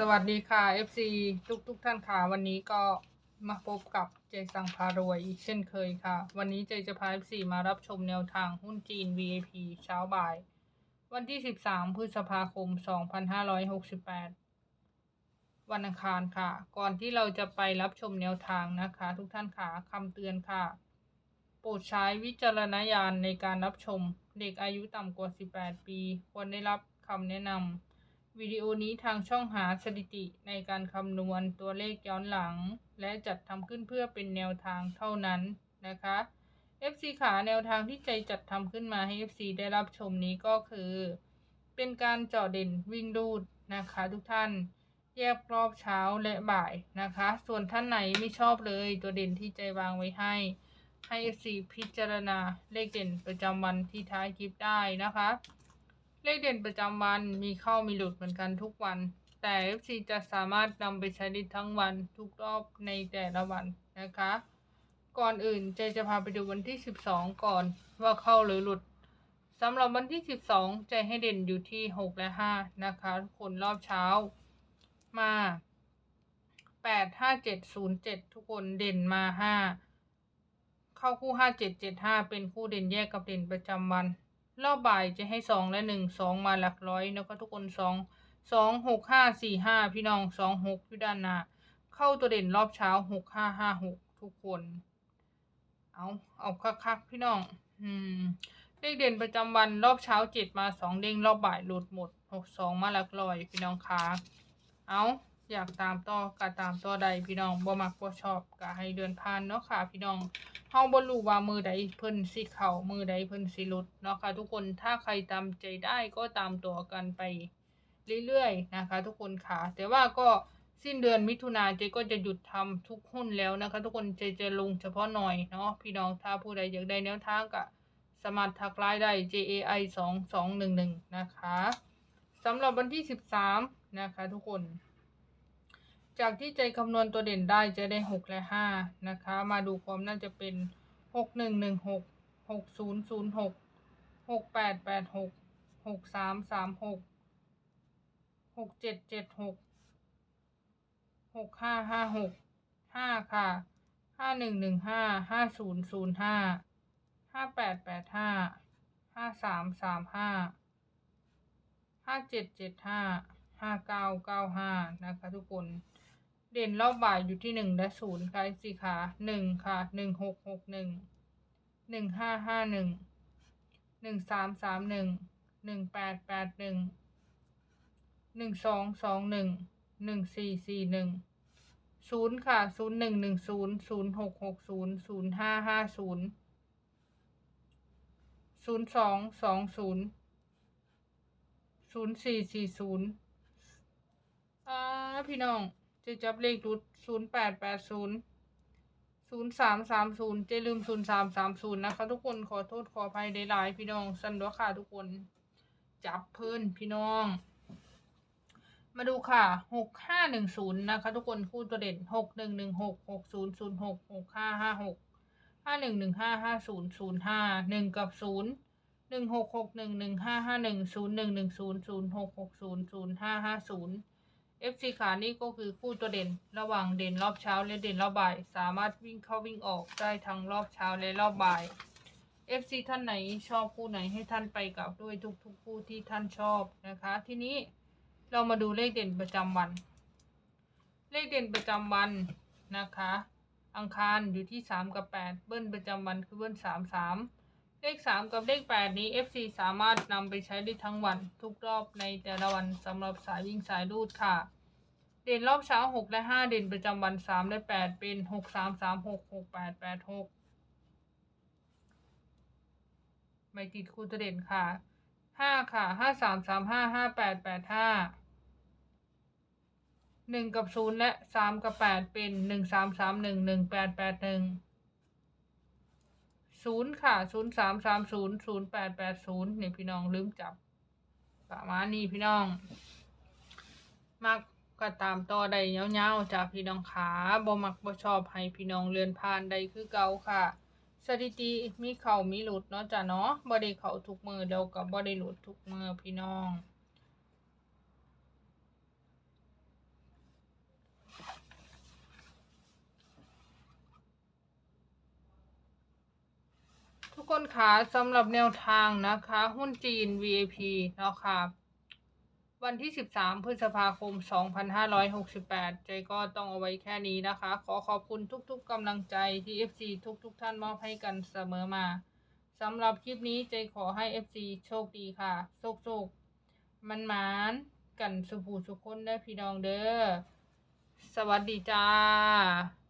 สวัสดีค่ะ FC ทุกทุกๆท่านค่ะ วันนี้ก็มาพบกับเจสังพารวยอีกเช่นเคยค่ะ วันนี้เจจะพา FC มารับชมแนวทางหุ้นจีน VIP เช้าบ่าย วันที่ 13 พฤษภาคม 2568 วันอังคารค่ะ ก่อนที่เราจะไปรับชมแนวทางนะคะ ทุกท่านค่ะคำเตือนค่ะ โปรดใช้วิจารณญาณในการรับชม เด็กอายุต่ำกว่า 18 ปี ควรได้รับคำแนะนำ วิดีโอนี้ทางช่องหาสถิติในการคำนวณตัวเลขย้อนหลัง และจัดทำขึ้นเพื่อเป็นแนวทางเท่านั้นนะคะ FC ขาแนวทางที่ใจจัดทำขึ้นมาให้ FC ได้รับชมนี้ก็คือ เป็นการเจาะเด่นวิ่งรูดนะคะทุกท่าน แยกรอบเช้าและบ่ายนะคะ ส่วนท่านไหนไม่ชอบเลยตัวเด่นที่ใจวางไว้ให้ ให้ FC พิจารณาเลขเด่นประจำวันที่ท้ายคลิปได้นะคะ เลขเด่นประจำวันมีเข้ามีหลุดเหมือนกันทุกวัน แต่ FC จะสามารถนำไปใช้ได้ทั้งวันทุกรอบในแต่ละวันนะคะ ก่อนอื่นเจจะพาไปดูวันที่ 12 ก่อนว่าเข้าหรือหลุดสำหรับวันที่ 12 ใจให้เด่นอยู่ที่ 6 และ 5 นะคะทุกคนรอบเช้ามา 8 5 7 0 7 ทุกคนเด่นมา 5 เข้าคู่ 5 7 7 5 เป็นคู่เด่นแยกกับเด่นประจำวัน รอบบ่ายจะให้สองและหนึ่งสองมาหลักร้อยแล้วก็ทุกคนสองสองหกห้าสี่ห้าพี่น้องสองหกอยู่ด้านหน้าเข้าตัวเด่นรอบเช้าหกห้าห้าหกทุกคน เอาเอาคักๆพี่น้อง อืมเลขเด่นประจำวันรอบเช้าเจ็ดมาสองเด้งรอบบ่ายหลุดหมดหกสองมาหลักร้อยพี่น้องคะเอา อยากตามต่อกะตามต่อใดพี่น้องบ่มักบ่ชอบกะให้เดินผ่านเนาะค่ะ พี่น้องเฮาบ่รู้ว่ามือใดเพิ่นสิเข้ามือใดเพิ่นสิหลุดเนาะค่ะ ทุกคนถ้าใครตามใจได้ก็ตามตัวกันไปเรื่อยๆนะคะ ทุกคนค่ะ แต่ว่าก็สิ้นเดือนมิถุนาเจก็จะหยุดทำทุกหุ้นแล้วนะคะ ทุกคนเจจะลงเฉพาะหน่อยเนาะพี่น้องถ้าผู้ใดอยากได้แนวทางก็สามารถทักไลน์ได้ JAI 2 2 1 1นะคะสำหรับวันที่ 13 นะคะทุกคน จากที่ใจคำนวณตัวเด่นได้จะได้หกและห้านะคะ มาดูความน่าจะเป็นหกหนึ่งหนึ่งหกหกศูนย์ศูนย์หกหกแปดแปดหกหกสามสามหกหกเจ็ดเจ็ดหกหกห้าห้าหกห้าค่ะห้าหนึ่งหนึ่งห้าห้าศูนย์ศูนย์ห้าห้าแปดแปดห้าห้าสามสามห้าห้าเจ็ดเจ็ดห้าห้าเก้าเก้าห้านะคะทุกคน เด่นรอบบ่ายอยู่ที่หนึ่งและศูนย์ค่ะสิค่ะหนึ่งค่ะหนึ่งหกหกหนึ่งหนึ่งห้าห้าหนึ่งหนึ่งสามสามหนึ่งหนึ่งแปดแปดหนึ่งหนึ่งสองสองหนึ่งหนึ่งสี่สี่หนึ่งศูนย์ค่ะศูนย์หนึ่งหนึ่งศูนย์ศูนย์หกหกศูนย์ศูนย์ห้าห้าศูนย์ศูนย์สองสองศูนย์ศูนย์สี่สี่ศูนย์อ่าพี่น้อง จะจับเลขรุดศูนย์แปดแปดศูนย์ศูนย์สามสามศูนย์จะลืมศูนย์สามสามศูนย์นะคะ ทุกคนขอโทษขออภัยหลายพี่น้องสันดวค่ะทุกคน จับเพิ่นพี่น้อง มาดูค่ะหกห้าหนึ่งศูนย์นะคะ ทุกคนคู่ตัวเด่นหกหนึ่งหนึ่งหกหกศูนย์ศูนย์หกหกห้าห้าหกห้าหนึ่งหนึ่งห้าห้าศูนย์ศูนย์ห้าหนึ่งกับศูนย์หนึ่งหกหกหนึ่งหนึ่งห้าห้าหนึ่งศูนย์หนึ่งหนึ่งศูนย์ศูนย์หกหกศูนย์ศูนย์ห้าห้าศูนย์ FC ขานี่ก็คือคู่ตัวเด่น ระหว่างเด่นรอบเช้าและเด่นรอบบ่าย สามารถวิ่งเข้าวิ่งออกได้ทั้งรอบเช้าและรอบบ่าย FC ท่านไหนชอบคู่ไหนให้ท่านไปกับด้วยทุกๆคู่ที่ท่านชอบนะคะ ทีนี้เรามาดูเลขเด่นประจำวัน เลขเด่นประจำวันนะคะ อังคารอยู่ที่ 3 กับ 8 เบิ้ลประจำวันคือเบิ้ล3 3 เลข 3 กับเลข 8 นี้ FC สามารถนำไปใช้ได้ทั้งวันทุกรอบในแต่ละวันสำหรับสายวิ่งสายรูดค่ะ เด่นรอบเช้า 6 และ 5 เด่นประจำวัน 3 และ 8 เป็น 6 3 3 6 6 8 8 6 ไม่ติดคู่เด่นค่ะ 5 ค่ะ 5 3 3 5 5 8 8 5 1 กับ 0 และ 3 กับ 8 เป็น 1 3 3 1 1 8 8 1 ศูนย์ค่ะศูนย์สามสามศูนย์ศูนย์แปดแปดศูนย์นี่พี่น้องลืมจับประมาณนี้พี่น้องมักก็ตามต่อได้เงาๆจากพี่น้องขาบ่มักบ่ชอบให้พี่น้องเลื่อนผ่านได้คือเก่าค่ะ สถิติมีเข้ามีหลุดเนาะจ้ะเนาะบ่ได้เข้าทุกมือเดียวกับบ่ได้หลุดทุกมือพี่น้อง คนคะสำหรับแนวทางนะคะ หุ้นจีน VAP เนาะค่ะ วันที่ 13 พฤษภาคม 2568 ใจก็ต้องเอาไว้แค่นี้นะคะ ขอขอบคุณทุกๆกำลังใจที่ FC ทุกๆ ท่านมอบให้กันเสมอมาสำหรับคลิปนี้ใจขอให้ FC โชคดีค่ะ โชคโชคมันมานกันสุภูสุคนได้พี่น้องเด้อ สวัสดีจ้า